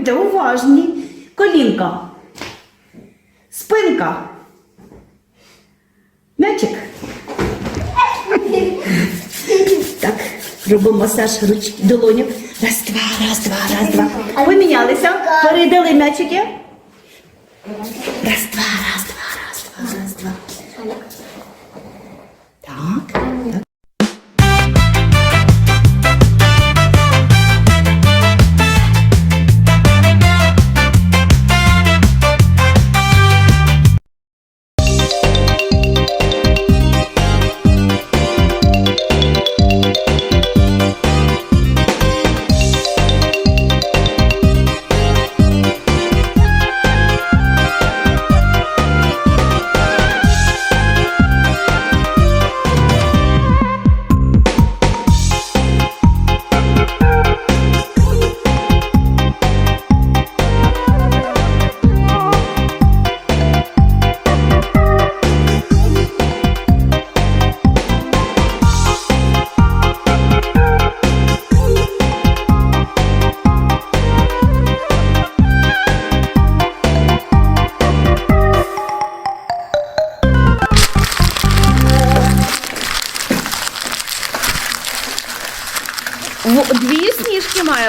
Будьте уважні. Колінка. Спинка. М'ячик. Так, робимо масаж ручки, долоню. Раз, два, раз, два, раз, два. Помінялися. Передали м'ячики. Раз, два, раз, два,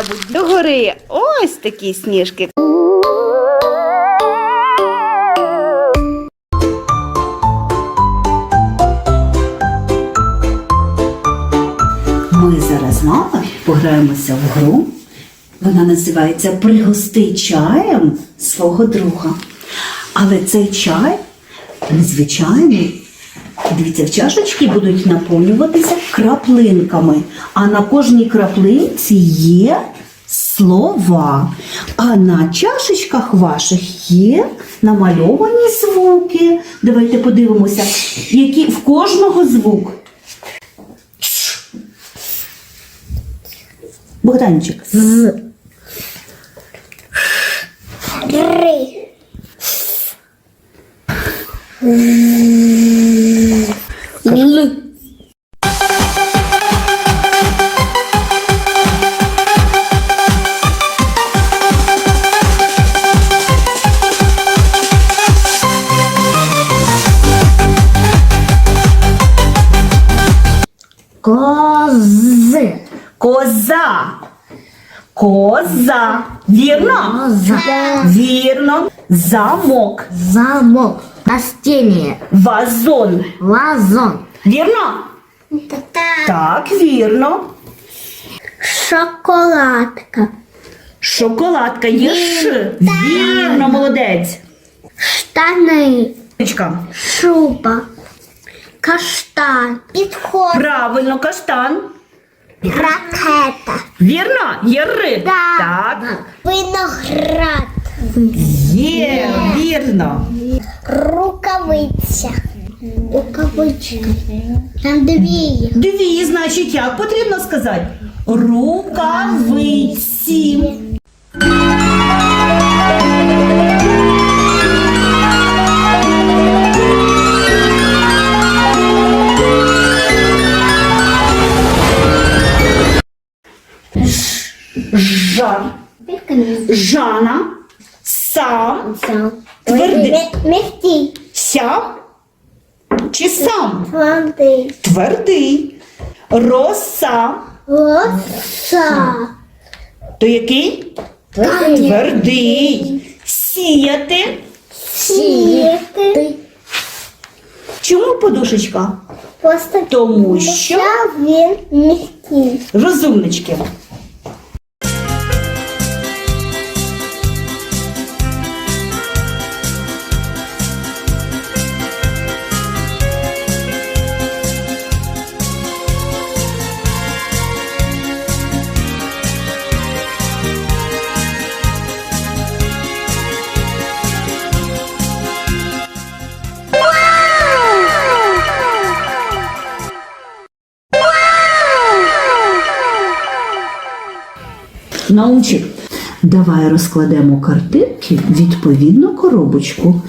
бути догори. Ось такі сніжки. Ми зараз з мамою пограємося в гру. Вона називається Пригости чаєм свого друга. Але цей чай незвичайний. Дивіться, в чашечки будуть наповнюватися краплинками, а на кожній краплинці є слова. А на чашечках ваших є намальовані звуки. Давайте подивимося, які в кожного звук. Богданчик. З. Л. Коз. Коза. Коза. Вірно? Коза. Вірно. Замок. Замок. Растение. Вазон. Вазон. Вірно? Так, вірно. Шоколадка. Шоколадка є ш. Вірно, молодець. Штани. Річка. Шуба. Каштан. Підход. Правильно, каштан. Ракета. Вірно? Є ри. Да. Так. Виноград. Є, вірно. Рукавиця. Рукавичка. Там дві. Дві, значить, як потрібно сказати? Рукавиці. Жар. Жана. Сам. Твердий. Мягкий. Сям. Чи сам? Твердий. Твердий. Роса. Роса. То який? Твердий. Твердий. Сіяти. Сіяти. Чому подушечка? Просто Тому що він м'який. розумнички. Научик, давай розкладемо картинки відповідно коробочку.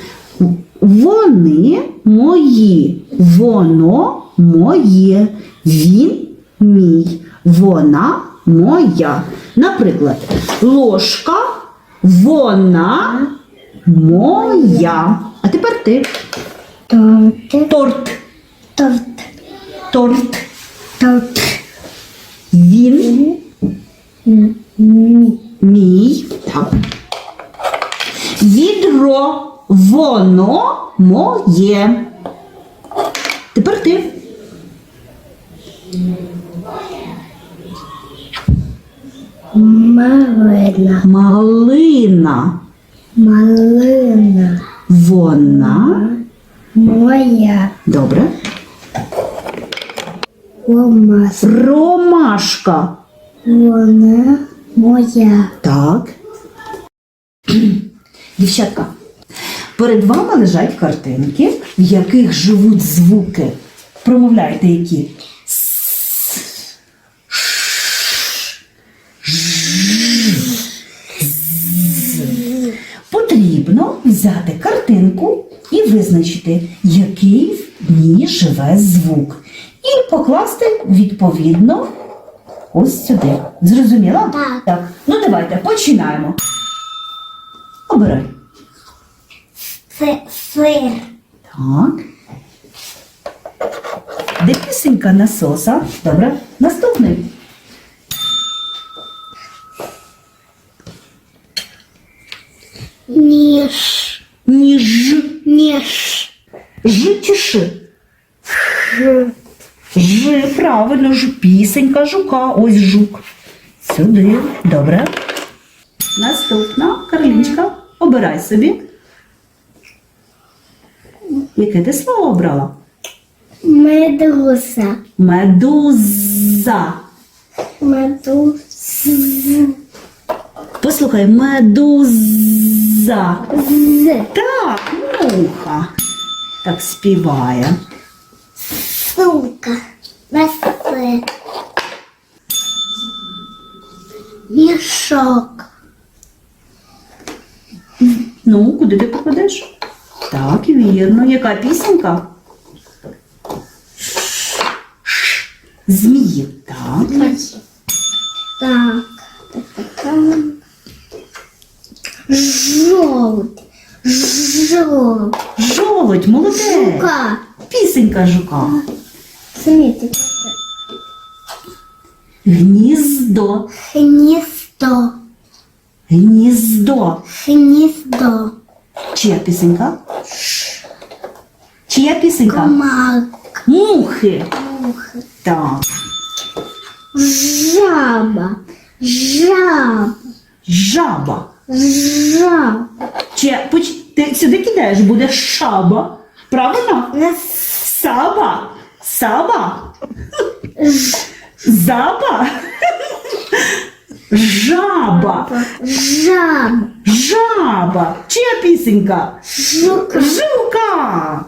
Вони мої, воно моє, він мій, вона моя. Наприклад, ложка, вона моя. А тепер ти. Торт. Торт. Торт. Торт. Торт. Він Мій. Так. Відро. Воно моє. Тепер ти. Малина. Малина. Малина. Вона. Моя. Добре. Ломас. Ромашка. Вона моя. Так. Дівчатка, перед вами лежать картинки, в яких живуть звуки. Промовляйте які. Потрібно взяти картинку і визначити, який в ній живе звук. І покласти відповідно ось сюди. Зрозуміла? Так. Так. Ну давайте починаємо. Обирай. Це сир. Так. Де пісенька насоса? Добре. Наступний. Ніж. Ніж. Ніж. Ж чи ши? Ж. Ж, правильно, ж. Пісенька жука. Ось жук. Сюди. Добре. Наступна Карлінчка. Обирай собі. Яке ти слово обрала? Медуза. Медуза. Медуза. Послухай, медуза. З. Так, муха. Так співає. Сумка. Весе. Мішок. Ну, куди ти покладеш? Так, вірно. Яка пісенька? Змії. Так. Так. Жовт. Жовт. Жолудь, молодець. Жука. Пісенька жука. Сміти. Гніздо. Гніздо. Гніздо. Гніздо. Чия пісенька? Чия пісенька? Комак. Мухи. Так. Жаба. Жаба. Жаба. Жаба. Чи поч... ти сюди кидаєш, буде шаба. Правильно? Саба. Саба? Заба? Жаба. Жаба. Жаба. Чия пісенька? Жука. Жука.